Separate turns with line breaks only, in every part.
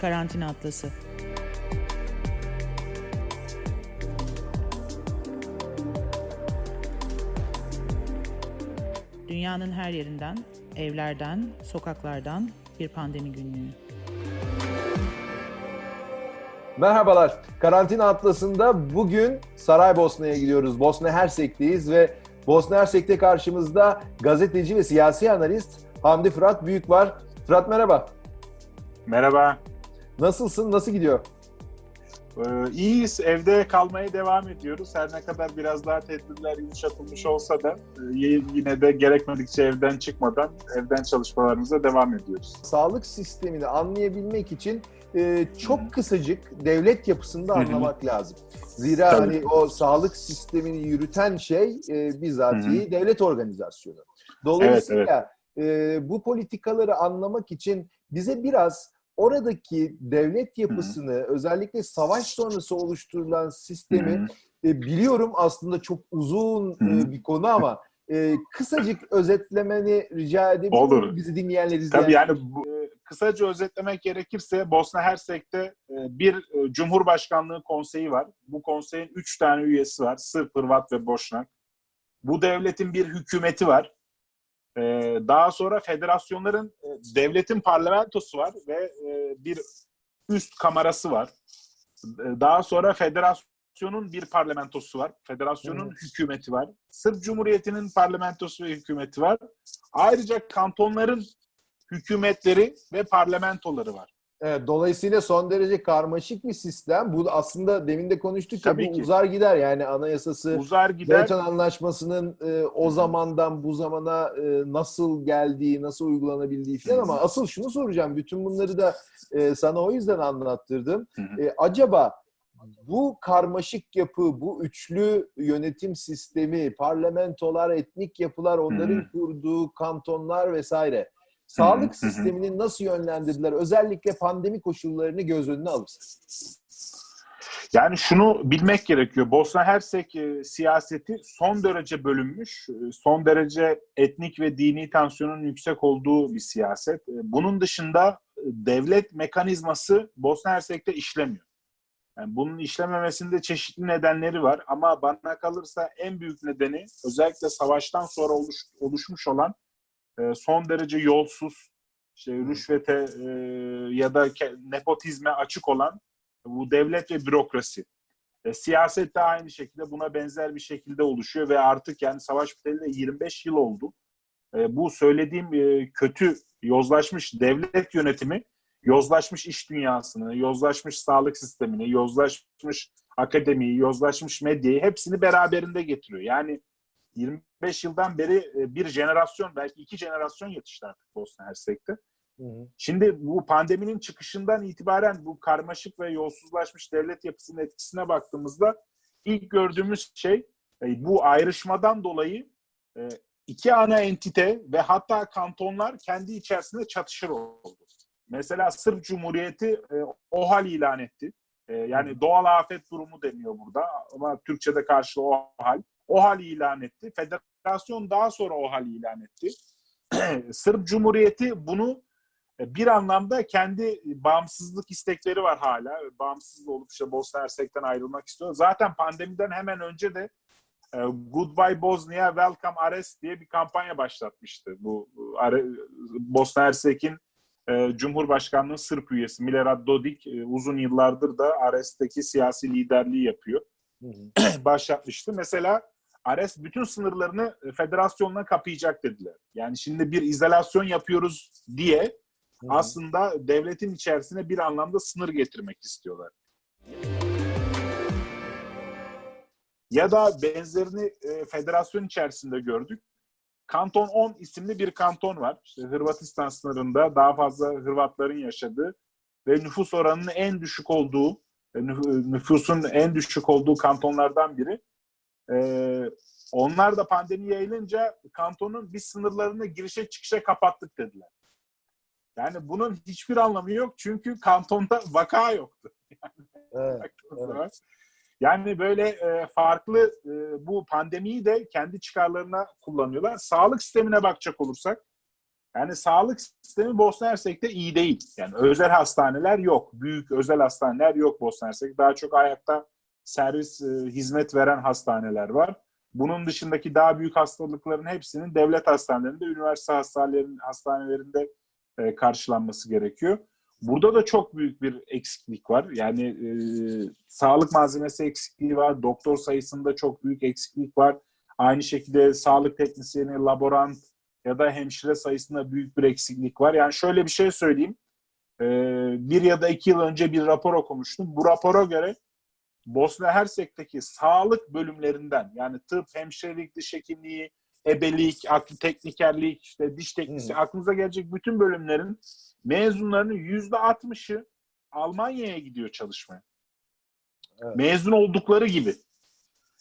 Karantina Atlası. Dünyanın her yerinden, evlerden, sokaklardan bir pandemi günlüğü.
Merhabalar. Karantina Atlası'nda bugün Saraybosna'ya gidiyoruz. Bosna Hersek'teyiz ve Bosna Hersek'te karşımızda gazeteci ve siyasi analist Hamdi Fırat Büyük var. Fırat merhaba.
Merhaba.
Nasılsın? Nasıl gidiyor?
Ee, iyiyiz. Evde kalmaya devam ediyoruz. Her ne kadar biraz daha tedbirler yumuşatılmış olsa da e, yine de gerekmedikçe evden çıkmadan evden çalışmalarımıza devam ediyoruz.
Sağlık sistemini anlayabilmek için e, çok kısacık devlet yapısını da anlamak lazım. Zira
Tabii.
hani o sağlık sistemini yürüten şey e, bizatihi devlet organizasyonu. Dolayısıyla e, bu politikaları anlamak için bize biraz oradaki devlet yapısını özellikle savaş sonrası oluşturulan sistemi
Hı hı.
e, biliyorum aslında çok uzun
Hı hı.
e, bir konu ama e, kısacık özetlemeni rica edebilir?
Olur.
Bizi dinleyenler izleyenler.
Tabii yani bu, e, kısaca özetlemek gerekirse Bosna Hersek'te e, bir e, Cumhurbaşkanlığı konseyi var. Bu konseyin üç tane üyesi var. Sırp, Hırvat ve Boşnak. Bu devletin bir hükümeti var. E, Daha sonra federasyonların, e, devletin parlamentosu var ve e, bir üst kamerası var. E, Daha sonra federasyonun bir parlamentosu var. Federasyonun
Evet.
hükümeti var. Sırp Cumhuriyeti'nin parlamentosu ve hükümeti var. Ayrıca kantonların hükümetleri ve parlamentoları var.
Evet, dolayısıyla son derece karmaşık bir sistem. Bu aslında demin de konuştuk ya bu
ki.
uzar gider yani anayasası
Uzar gider.
Dayton Anlaşması'nın e, o zamandan bu zamana e, nasıl geldiği, nasıl uygulanabildiği falan ama asıl şunu soracağım. Bütün bunları da e, sana o yüzden anlattırdım. E, acaba bu karmaşık yapı, bu üçlü yönetim sistemi, parlamentolar, etnik yapılar, onların kurduğu kantonlar vesaire sağlık
Hı hı.
sistemini nasıl yönlendirdiler? Özellikle pandemi koşullarını göz önüne alırsan.
Yani şunu bilmek gerekiyor. Bosna Hersek e, siyaseti son derece bölünmüş, e, son derece etnik ve dini tansiyonun yüksek olduğu bir siyaset. E, Bunun dışında devlet mekanizması Bosna Hersek'te işlemiyor. Yani bunun işlememesinde çeşitli nedenleri var ama bana kalırsa en büyük nedeni özellikle savaştan sonra oluş, oluşmuş olan e, son derece yolsuz, işte rüşvete e, ya da nepotizme açık olan bu devlet ve bürokrasi. E, siyaset de aynı şekilde buna benzer bir şekilde oluşuyor ve artık yani savaş biteli de 25 yıl oldu. E, bu söylediğim e, kötü yozlaşmış devlet yönetimi yozlaşmış iş dünyasını, yozlaşmış sağlık sistemini, yozlaşmış akademiyi, yozlaşmış medyayı hepsini beraberinde getiriyor. Yani 25 yıldan beri e, bir jenerasyon, belki iki jenerasyon yetişti artık Bosna Hersek'te. Şimdi bu pandeminin çıkışından itibaren bu karmaşık ve yolsuzlaşmış devlet yapısının etkisine baktığımızda ilk gördüğümüz şey e, bu ayrışmadan dolayı e, iki ana entite ve hatta kantonlar kendi içerisinde çatışır oldu. Mesela Sırp Cumhuriyeti OHAL ilan etti. Yani doğal afet durumu deniyor burada ama Türkçe'de karşılığı OHAL. OHAL ilan etti. Federasyon daha sonra OHAL ilan etti. Sırp Cumhuriyeti bunu e, bir anlamda kendi bağımsızlık istekleri var hala. Bağımsız olup işte Bosna Hersek'ten ayrılmak istiyor. Zaten pandemiden hemen önce de e, Goodbye Bosnia, Welcome Ares diye bir kampanya başlatmıştı. Bu Bosna Hersek'in e, Cumhurbaşkanlığı Sırp üyesi Milorad Dodik uzun yıllardır da Ares'teki siyasi liderliği yapıyor. başlatmıştı. Mesela Ares bütün sınırlarını e, federasyonla kapayacak dediler. Yani şimdi bir izolasyon yapıyoruz diye aslında devletin içerisine bir anlamda sınır getirmek istiyorlar. Ya da benzerini e, federasyon içerisinde gördük. Kanton 10 isimli bir kanton var. İşte Hırvatistan sınırında daha fazla Hırvatların yaşadığı ve nüfus oranının en düşük olduğu, e, nüf- nüfusun en düşük olduğu kantonlardan biri. Ee, onlar da pandemi yayılınca kantonun biz sınırlarını girişe çıkışa kapattık dediler. Yani bunun hiçbir anlamı yok çünkü kantonda vaka yoktu.
Evet.
baktığınız zaman. Yani böyle e, farklı e, bu pandemiyi de kendi çıkarlarına kullanıyorlar. Sağlık sistemine bakacak olursak Yani sağlık sistemi Bosna Hersek'te iyi değil. Yani özel hastaneler yok. Büyük özel hastaneler yok Bosna Hersek. Daha çok ayakta servis e, hizmet veren hastaneler var. Bunun dışındaki daha büyük hastalıkların hepsinin devlet hastanelerinde, üniversite hastanelerinde, hastanelerinde e, karşılanması gerekiyor. Burada da çok büyük bir eksiklik var. Yani e, sağlık malzemesi eksikliği var, doktor sayısında çok büyük eksiklik var. Aynı şekilde sağlık teknisyeni, laborant ya da hemşire sayısında büyük bir eksiklik var. Yani şöyle bir şey söyleyeyim. E, bir ya da iki yıl önce bir rapor okumuştum. Bu rapora göre Bosna Hersek'teki sağlık bölümlerinden yani tıp, hemşirelik, diş hekimliği, ebelik, aklı teknikerlik, işte diş teknisi,
Hı.
aklınıza gelecek bütün bölümlerin mezunlarının yüzde altmışı Almanya'ya gidiyor çalışmaya.
Evet.
Mezun oldukları gibi.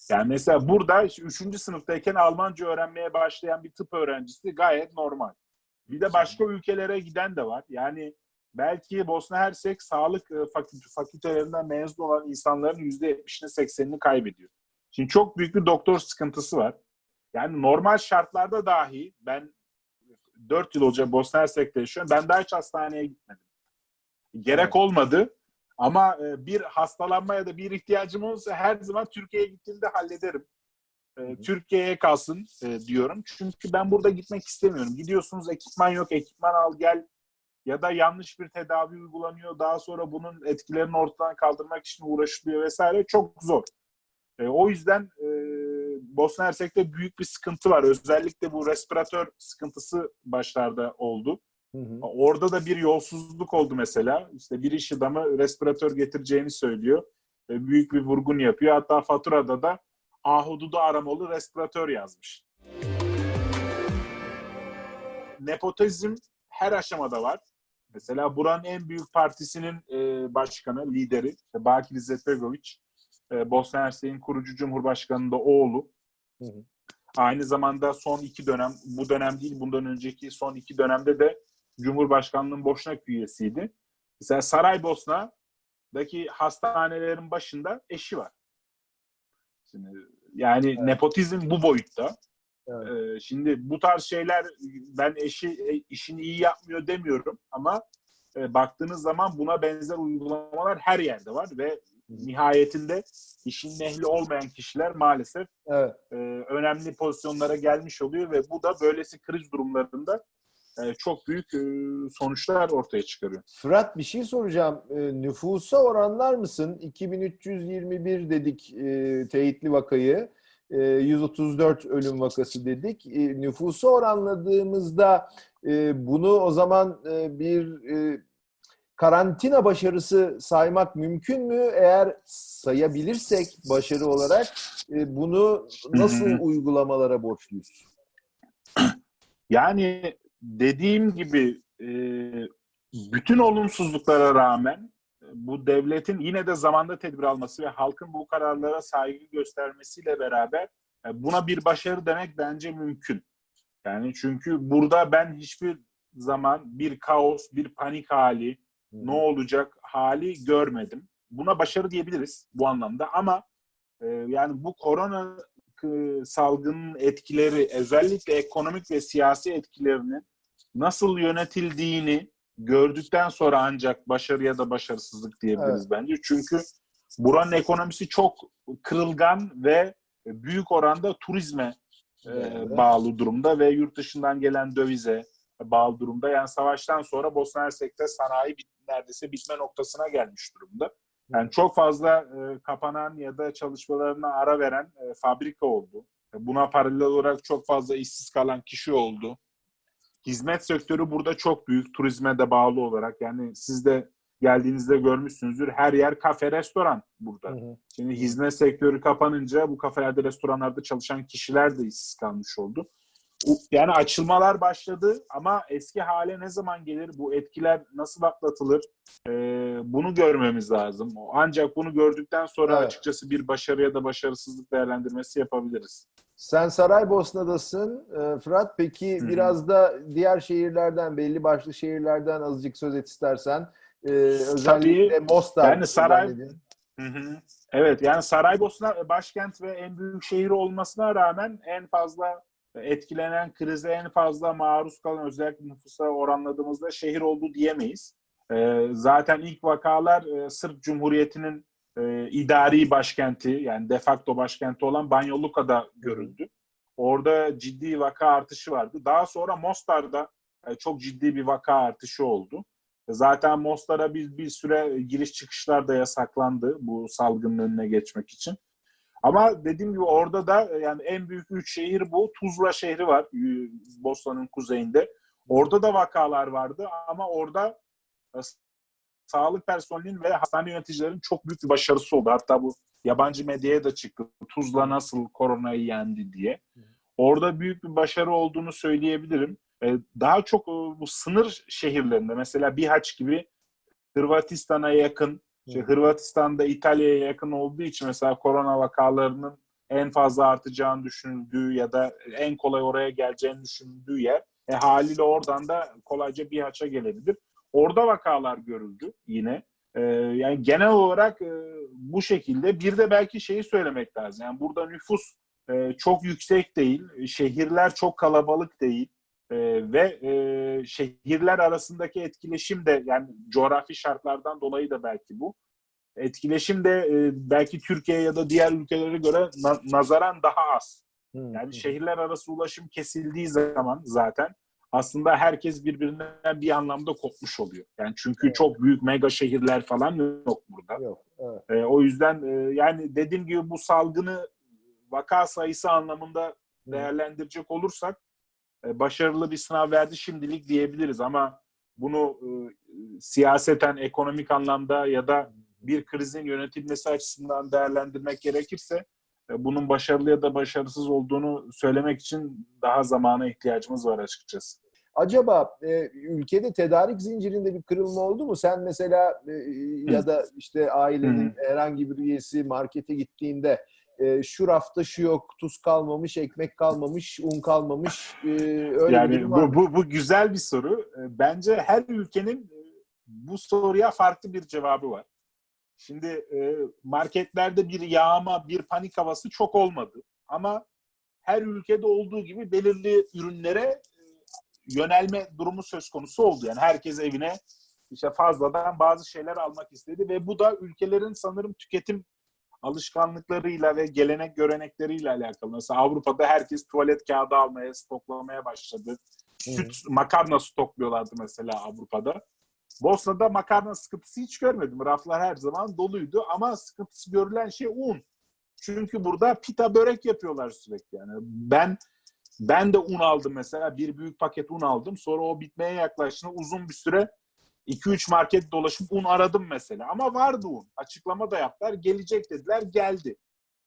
Yani mesela burada işte üçüncü sınıftayken Almanca öğrenmeye başlayan bir tıp öğrencisi gayet normal. Bir de başka ülkelere giden de var. Yani belki Bosna Hersek sağlık e, fakü- fakültelerinden mezun olan insanların yüzde yetmişini seksenini kaybediyor. Şimdi çok büyük bir doktor sıkıntısı var. Yani normal şartlarda dahi ben 4 yıl olacak Bosna Hersek'te yaşıyorum. Ben daha hiç hastaneye gitmedim. Gerek olmadı. Ama e, bir hastalanma ya da bir ihtiyacım olursa her zaman Türkiye'ye gittiğimde hallederim. E. Türkiye'ye kalsın diyorum. Çünkü ben burada gitmek istemiyorum. Gidiyorsunuz ekipman yok, ekipman al gel ya da yanlış bir tedavi uygulanıyor. Daha sonra bunun etkilerini ortadan kaldırmak için uğraşılıyor vesaire. Çok zor. E, o yüzden e, Bosna Hersek'te büyük bir sıkıntı var. Özellikle bu respiratör sıkıntısı başlarda oldu.
Hı hı.
Orada da bir yolsuzluk oldu mesela. İşte bir iş adamı respiratör getireceğini söylüyor. Ve büyük bir vurgun yapıyor. Hatta faturada da ahududu aramalı respiratör yazmış. Nepotizm her aşamada var. Mesela buranın en büyük partisinin e, başkanı, lideri işte Bakir Izetbegovic, e, Bosna Hersek'in kurucu cumhurbaşkanının da oğlu.
Hı hı.
Aynı zamanda son iki dönem, bu dönem değil bundan önceki son iki dönemde de Cumhurbaşkanlığının Boşnak üyesiydi. Mesela Saraybosna'daki hastanelerin başında eşi var. Şimdi, yani
Evet.
nepotizm bu boyutta.
Evet.
Ee, şimdi bu tarz şeyler ben eşi e, işini iyi yapmıyor demiyorum ama e, baktığınız zaman buna benzer uygulamalar her yerde var ve nihayetinde işin ehli olmayan kişiler maalesef
Evet.
e, önemli pozisyonlara gelmiş oluyor ve bu da böylesi kriz durumlarında e, çok büyük e, sonuçlar ortaya çıkarıyor.
Fırat bir şey soracağım. E, nüfusa oranlar mısın? 2321 dedik e, teyitli vakayı. E, 134 ölüm vakası dedik. E, nüfusa oranladığımızda e, bunu o zaman e, bir e, karantina başarısı saymak mümkün mü? Eğer sayabilirsek başarı olarak e, bunu nasıl uygulamalara borçluyuz?
Yani dediğim gibi e, bütün olumsuzluklara rağmen e, bu devletin yine de zamanda tedbir alması ve halkın bu kararlara saygı göstermesiyle beraber e, buna bir başarı demek bence mümkün. Yani çünkü burada ben hiçbir zaman bir kaos, bir panik hali, ne olacak hali görmedim. Buna başarı diyebiliriz bu anlamda ama e, yani bu korona e, salgının etkileri özellikle ekonomik ve siyasi etkilerinin nasıl yönetildiğini gördükten sonra ancak başarı ya da başarısızlık diyebiliriz bence. Çünkü buranın ekonomisi çok kırılgan ve büyük oranda turizme e,
Evet.
bağlı durumda ve yurt dışından gelen dövize bağlı durumda. Yani savaştan sonra Bosna Hersek'te sanayi bit- neredeyse bitme noktasına gelmiş durumda. Yani çok fazla e, kapanan ya da çalışmalarına ara veren e, fabrika oldu. Buna paralel olarak çok fazla işsiz kalan kişi oldu. Hizmet sektörü burada çok büyük turizme de bağlı olarak. Yani siz de geldiğinizde görmüşsünüzdür. Her yer kafe, restoran burada.
Hı hı.
Şimdi hizmet sektörü kapanınca bu kafelerde, restoranlarda çalışan kişiler de işsiz kalmış oldu. Yani açılmalar başladı ama eski hale ne zaman gelir? Bu etkiler nasıl atlatılır? Ee, bunu görmemiz lazım. Ancak bunu gördükten sonra
Evet.
açıkçası bir başarı ya da başarısızlık değerlendirmesi yapabiliriz.
Sen Saraybosna'dasın e, Fırat. Peki
Hı hı.
biraz da diğer şehirlerden, belli başlı şehirlerden azıcık söz et istersen. E, özellikle Mostar.
Yani Saray-
dedin.
Hı hı. Evet yani Saraybosna başkent ve en büyük şehir olmasına rağmen en fazla etkilenen krize en fazla maruz kalan özellikle nüfusa oranladığımızda şehir oldu diyemeyiz. E, zaten ilk vakalar e, Sırp Cumhuriyeti'nin e, idari başkenti yani de facto başkenti olan Banyoluka'da görüldü. Orada ciddi vaka artışı vardı. Daha sonra Mostar'da e, çok ciddi bir vaka artışı oldu. Zaten Mostar'a bir, bir süre giriş çıkışlar da yasaklandı bu salgının önüne geçmek için. Ama dediğim gibi orada da e, yani en büyük üç şehir bu. Tuzla şehri var e, Bosna'nın kuzeyinde. Orada da vakalar vardı ama orada e, sağlık personelinin ve hastane yöneticilerin çok büyük bir başarısı oldu. Hatta bu yabancı medyaya da çıktı. Tuzla nasıl koronayı yendi diye. Orada büyük bir başarı olduğunu söyleyebilirim. Daha çok bu sınır şehirlerinde mesela Bihaç gibi Hırvatistan'a yakın işte Hırvatistan'da İtalya'ya yakın olduğu için mesela korona vakalarının en fazla artacağını düşünüldüğü ya da en kolay oraya geleceğini düşünüldüğü yer. E, haliyle oradan da kolayca bir haça gelebilir. Orada vakalar görüldü yine. E, yani genel olarak e, bu şekilde. Bir de belki şeyi söylemek lazım. Yani burada nüfus e, çok yüksek değil. Şehirler çok kalabalık değil. E, ve e, şehirler arasındaki etkileşim de yani coğrafi şartlardan dolayı da belki bu. Etkileşim de e, belki Türkiye ya da diğer ülkelere göre na- nazaran daha az. Yani şehirler arası ulaşım kesildiği zaman zaten aslında herkes birbirinden bir anlamda kopmuş oluyor. Yani çünkü
Evet.
çok büyük mega şehirler falan yok burada.
Yok, evet.
E, o yüzden e, yani dediğim gibi bu salgını vaka sayısı anlamında değerlendirecek olursak e, başarılı bir sınav verdi şimdilik diyebiliriz ama bunu e, siyaseten, ekonomik anlamda ya da bir krizin yönetilmesi açısından değerlendirmek gerekirse e, bunun başarılı ya da başarısız olduğunu söylemek için daha zamana ihtiyacımız var açıkçası.
Acaba e, ülkede tedarik zincirinde bir kırılma oldu mu? Sen mesela e, ya da işte ailenin herhangi bir üyesi markete gittiğinde e, şu rafta şu yok, tuz kalmamış, ekmek kalmamış, un kalmamış. e, öyle bir
yani
var mı?
bu, bu, bu güzel bir soru. E, Bence her ülkenin e, bu soruya farklı bir cevabı var. Şimdi e, marketlerde bir yağma, bir panik havası çok olmadı. Ama her ülkede olduğu gibi belirli ürünlere yönelme durumu söz konusu oldu. Yani herkes evine işte fazladan bazı şeyler almak istedi ve bu da ülkelerin sanırım tüketim alışkanlıklarıyla ve gelenek görenekleriyle alakalı. Mesela Avrupa'da herkes tuvalet kağıdı almaya, stoklamaya başladı. Süt, makarna stokluyorlardı mesela Avrupa'da. Bosna'da makarna sıkıntısı hiç görmedim. Raflar her zaman doluydu ama sıkıntısı görülen şey un. Çünkü burada pita börek yapıyorlar sürekli. Yani ben ben de un aldım mesela. Bir büyük paket un aldım. Sonra o bitmeye yaklaştığında uzun bir süre 2-3 market dolaşıp un aradım mesela. Ama vardı un. Açıklama da yaptılar. Gelecek dediler. Geldi.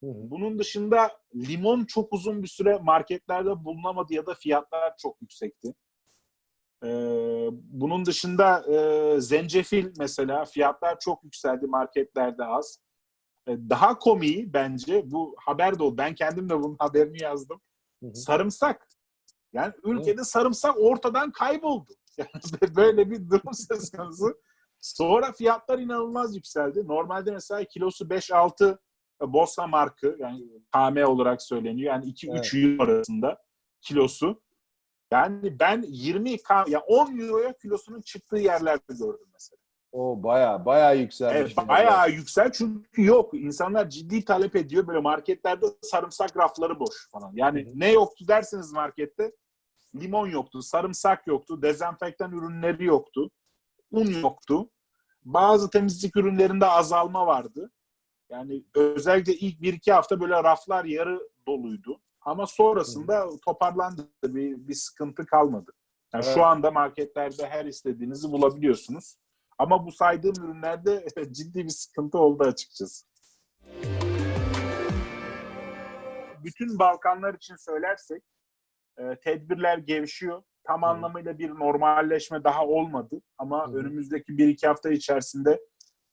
Bunun dışında limon çok uzun bir süre marketlerde bulunamadı ya da fiyatlar çok yüksekti. Ee, bunun dışında e, zencefil mesela fiyatlar çok yükseldi marketlerde az. Ee, daha komiği bence bu haber de oldu. Ben kendim de bunun haberini yazdım.
Hı hı.
Sarımsak. Yani ülkede sarımsak ortadan kayboldu. Yani böyle bir durum söz konusu. Sonra fiyatlar inanılmaz yükseldi. Normalde mesela kilosu 5-6 Bosna markı yani KM olarak söyleniyor. Yani 2-3 euro arasında kilosu. Yani ben 20 K, ya 10 euroya kilosunun çıktığı yerlerde gördüm mesela.
O baya baya yükselmiş.
Evet, bayağı yüksel çünkü yok. İnsanlar ciddi talep ediyor. Böyle marketlerde sarımsak rafları boş falan. Yani
Hı hı.
ne yoktu derseniz markette limon yoktu, sarımsak yoktu, dezenfektan ürünleri yoktu, un yoktu. Bazı temizlik ürünlerinde azalma vardı. Yani özellikle ilk bir iki hafta böyle raflar yarı doluydu. Ama sonrasında toparlandı. Bir, bir sıkıntı kalmadı. Yani
Evet.
Şu anda marketlerde her istediğinizi bulabiliyorsunuz. Ama bu saydığım ürünlerde ciddi bir sıkıntı oldu açıkçası. Bütün Balkanlar için söylersek e, tedbirler gevşiyor. Tam anlamıyla bir normalleşme daha olmadı. Ama
Hı
önümüzdeki bir iki hafta içerisinde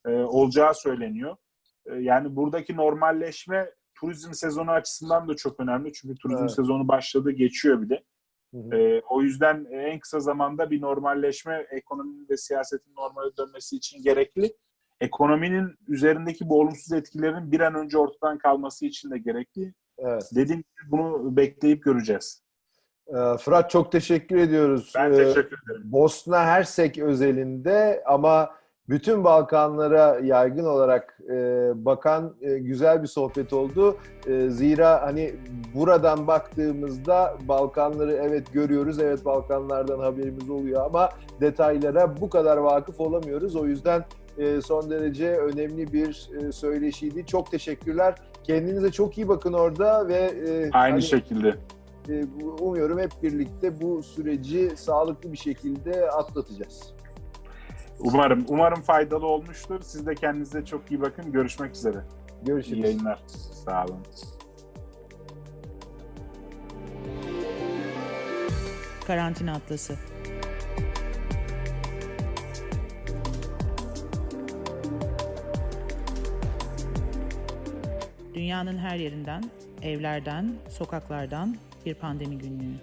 e, olacağı söyleniyor. E, yani buradaki normalleşme turizm sezonu açısından da çok önemli. Çünkü turizm
Evet.
sezonu başladı, geçiyor bile.
Hı hı.
Ee, o yüzden en kısa zamanda bir normalleşme, ekonominin ve siyasetin normale dönmesi için gerekli. Ekonominin üzerindeki bu olumsuz etkilerin bir an önce ortadan kalması için de gerekli.
Evet.
Dediğim gibi bunu bekleyip göreceğiz.
Ee, Fırat çok teşekkür ediyoruz.
Ben
Ee,
teşekkür ederim.
Bosna Hersek özelinde ama bütün Balkanlara yaygın olarak e, bakan e, güzel bir sohbet oldu. E, zira hani buradan baktığımızda Balkanları evet görüyoruz, evet Balkanlardan haberimiz oluyor ama detaylara bu kadar vakıf olamıyoruz. O yüzden e, son derece önemli bir e, söyleşiydi. Çok teşekkürler. Kendinize çok iyi bakın orada ve e,
Aynı
hani-
şekilde.
e, umuyorum hep birlikte bu süreci sağlıklı bir şekilde atlatacağız.
Umarım umarım faydalı olmuştur. Siz de kendinize çok iyi bakın. Görüşmek üzere. İyi
Görüşürüz.
yayınlar. Sağ olun.
Karantina Atlası Dünyanın her yerinden, evlerden, sokaklardan bir pandemi günlüğü.